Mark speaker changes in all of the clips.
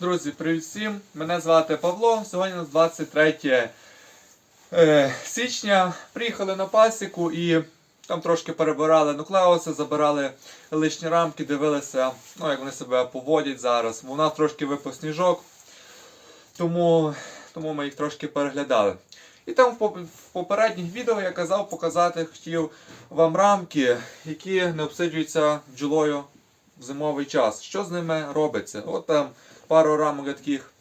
Speaker 1: Друзі, привіт всім! Мене звати Павло. Сьогодні у нас 23 е, січня. Приїхали на пасіку і там трошки перебирали нуклеуси, забирали лишні рамки, дивилися, ну, як вони себе поводять зараз. У нас трошки випав сніжок, тому, тому ми їх трошки переглядали. І там в попередніх відео я казав показати, хотів вам рамки, які не обсиджуються бджолою в зимовий час. Що з ними робиться? От там пару рамок я таких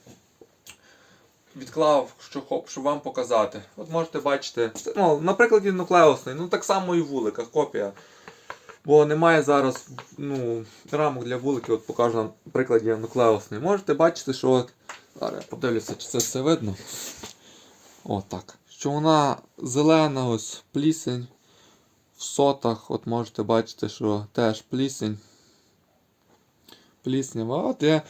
Speaker 1: відклав, що хоп, щоб вам показати. От можете бачити, ну, на прикладі нуклеусний, ну так само і в вуликах, копія. Бо немає зараз ну, рамок для вуликів, от покажу на прикладі нуклеусний. Можете бачити, що от. Зараз подивлюся, чи це все видно. О, так. Що вона зелена, ось плісень. В сотах, от можете бачити, що теж плісень. Пліснява. От є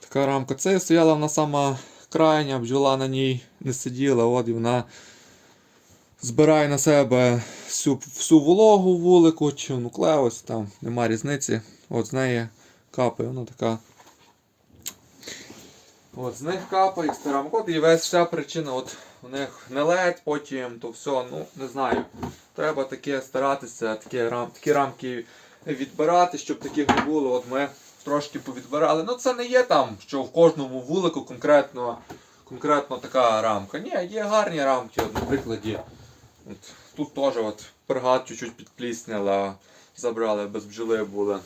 Speaker 1: така рамка. Це стояла вона сама крайня, бджола на ній не сиділа, от і вона збирає на себе всю, всю вологу вулику чи нуклеус, там нема різниці. От з неї капає, вона така. От з них капає. От і весь вся причина, от у них не ледь, потім то все, ну не знаю. Треба таке старатися, такі, рам, такі рамки відбирати, щоб таких не було. От ми трошки повідбирали. Ну це не є там, що в кожному вулику конкретно, конкретно така рамка. Ні, є гарні рамки, от, на прикладі. От, тут теж от пергат чуть-чуть підплісняла, забрали, без бджоли були.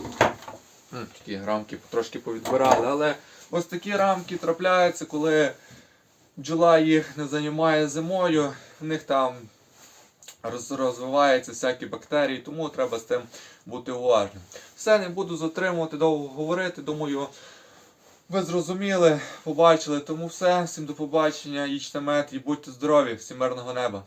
Speaker 1: Такі рамки трошки повідбирали. Але ось такі рамки трапляються, коли бджола їх не займає зимою, в них там розвиваються всякі бактерії, тому треба з тим бути уважним. Все, не буду затримувати, довго говорити. Думаю, ви зрозуміли, побачили. Тому все. Всім до побачення, їжте мед і будьте здорові, всім мирного неба.